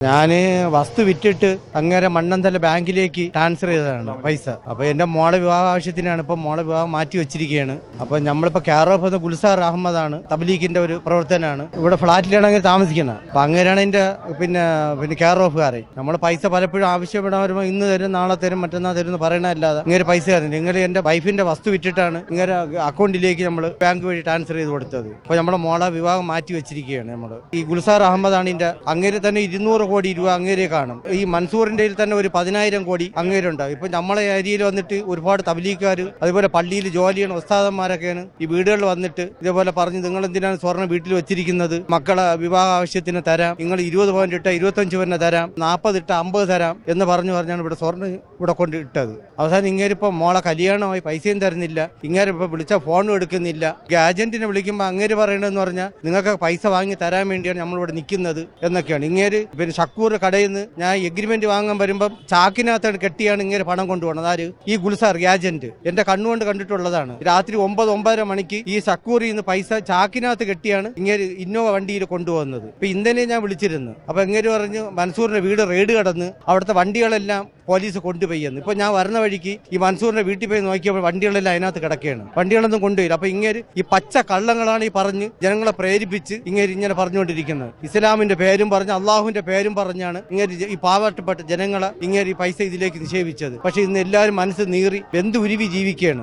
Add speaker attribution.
Speaker 1: ഞാൻ വസ്തു വിറ്റിട്ട് അങ്ങേരെ മണ്ണന്തല ബാങ്കിലേക്ക് ട്രാൻസ്ഫർ ചെയ്തതാണ് പൈസ. അപ്പൊ എന്റെ മോളെ വിവാഹ ആവശ്യത്തിനാണ് ഇപ്പൊ മോളെ വിവാഹം മാറ്റി വെച്ചിരിക്കുകയാണ് അപ്പൊ നമ്മളിപ്പോ കെയർ ഓഫ് ഗുൽസാർ അഹമ്മദാണ് തബ്ലീഗിന്റെ ഒരു പ്രവർത്തനമാണ് ഇവിടെ ഫ്ളാറ്റിലാണ് അങ്ങനെ താമസിക്കുന്നത്. അപ്പൊ അങ്ങനെയാണ് എന്റെ പിന്നെ പിന്നെ കെയർ ഓഫുകാരെ നമ്മൾ പൈസ പലപ്പോഴും ആവശ്യപ്പെടാൻ വരുമ്പോൾ ഇന്ന് തരും നാളെ തരും മറ്റന്നാൾ തരും എന്ന് പറയണല്ലാതെ ഇങ്ങനെ പൈസ തരുന്നില്ല നിങ്ങൾ എന്റെ വൈഫിന്റെ വസ്തു വിറ്റിട്ടാണ് ഇങ്ങനെ അക്കൗണ്ടിലേക്ക് നമ്മൾ ബാങ്ക് വഴി ട്രാൻസ്ഫർ ചെയ്ത് കൊടുത്തത്. അപ്പൊ നമ്മുടെ മോളെ വിവാഹം മാറ്റി വെച്ചിരിക്കുകയാണ് നമ്മൾ ഈ ഗുൽസാർ അഹമ്മദാണ് ഇതിന്റെ അങ്ങനെ തന്നെ ഇരുന്നൂറ് കോടി രൂപ അങ്ങേരെ കാണും. ഈ മൻസൂറിന്റെ കയ്യിൽ തന്നെ ഒരു പതിനായിരം കോടി അങ്ങേരുണ്ടാവും ഇപ്പൊ നമ്മളെ ഏരിയയിൽ വന്നിട്ട് ഒരുപാട് തബലീക്കാർ അതുപോലെ പള്ളിയിൽ ജോലി ചെയ്യുന്ന ഉസ്താദന്മാരൊക്കെയാണ് ഈ വീടുകളിൽ വന്നിട്ട് ഇതേപോലെ പറഞ്ഞ് നിങ്ങൾ എന്തിനാണ് സ്വർണം വീട്ടിൽ വെച്ചിരിക്കുന്നത്? മക്കളെ വിവാഹ ആവശ്യത്തിന് തരാം. നിങ്ങൾ ഇരുപത് പോയിന്റ് ഇട്ട ഇരുപത്തഞ്ച് പവന് തരാം. നാൽപ്പത് ഇട്ട അമ്പത് തരാം. എന്ന് പറഞ്ഞു പറഞ്ഞാണ് ഇവിടെ സ്വർണം ഇവിടെ കൊണ്ട് ഇട്ടത്. അവസാനം ഇങ്ങേരിപ്പോ മോളെ കല്യാണമായി പൈസയും തരുന്നില്ല. ഇങ്ങേര് ഇപ്പൊ വിളിച്ച ഫോണും എടുക്കുന്നില്ല. ഏജന്റിനെ വിളിക്കുമ്പോൾ അങ്ങേര് പറയണെന്ന് പറഞ്ഞാൽ നിങ്ങൾക്ക് പൈസ വാങ്ങി തരാൻ വേണ്ടിയാണ് നമ്മളിവിടെ നിൽക്കുന്നത്. എന്നൊക്കെയാണ്. ഇങ്ങേര് പിന്നെ ഷക്കൂർ കടയിൽ നിന്ന് ഞാൻ എഗ്രിമെന്റ് വാങ്ങാൻ വരുമ്പം ചാക്കിനകത്ത് കെട്ടിയാണ് ഇങ്ങനെ പണം കൊണ്ടുപോകുന്നത് ആര്? ഈ ഗുൽസാർ ഏജന്റ് എന്റെ കണ്ണുകൊണ്ട് കണ്ടിട്ടുള്ളതാണ്. രാത്രി ഒമ്പത് ഒമ്പതര മണിക്ക് ഈ ഷക്കൂറിൽ നിന്ന് പൈസ ചാക്കിനകത്ത് കെട്ടിയാണ് ഇങ്ങനെ ഇന്നോവ വണ്ടിയിൽ കൊണ്ടുപോകുന്നത്. ഇപ്പൊ ഇന്നലെ ഞാൻ വിളിച്ചിരുന്നു. അപ്പൊ ഇങ്ങനെ പറഞ്ഞു മൻസൂറിന്റെ വീട് റെയ്ഡ് കടന്ന് അവിടുത്തെ വണ്ടികളെല്ലാം പോലീസ് കൊണ്ടുപോയി ഇപ്പൊ ഞാൻ വരുന്ന വഴിക്ക് ഈ മൻസൂറിന്റെ വീട്ടിൽ പോയി നോക്കിയപ്പോൾ വണ്ടികളെല്ലാം അതിനകത്ത് കിടക്കുകയാണ്. വണ്ടികളൊന്നും കൊണ്ടുപോയില്ല അപ്പൊ ഇങ്ങനെ ഈ പച്ച കള്ളങ്ങളാണ് ഈ പറഞ്ഞ് ജനങ്ങളെ പ്രേരിപ്പിച്ച് ഇങ്ങനെ ഇങ്ങനെ പറഞ്ഞുകൊണ്ടിരിക്കുന്നത്. ഇസ്ലാമിന്റെ പേരും പറഞ്ഞ് അള്ളാഹുവിന്റെ പേരും പറഞ്ഞാണ് ഇങ്ങനെ ഈ പാവപ്പെട്ട ജനങ്ങളെ ഇങ്ങനെ ഈ പൈസ ഇതിലേക്ക് നിക്ഷേപിച്ചത്. പക്ഷെ ഇന്ന് എല്ലാവരും മനസ്സ് നീറി വെന്ത് ഉരുവി ജീവിക്കുകയാണ്.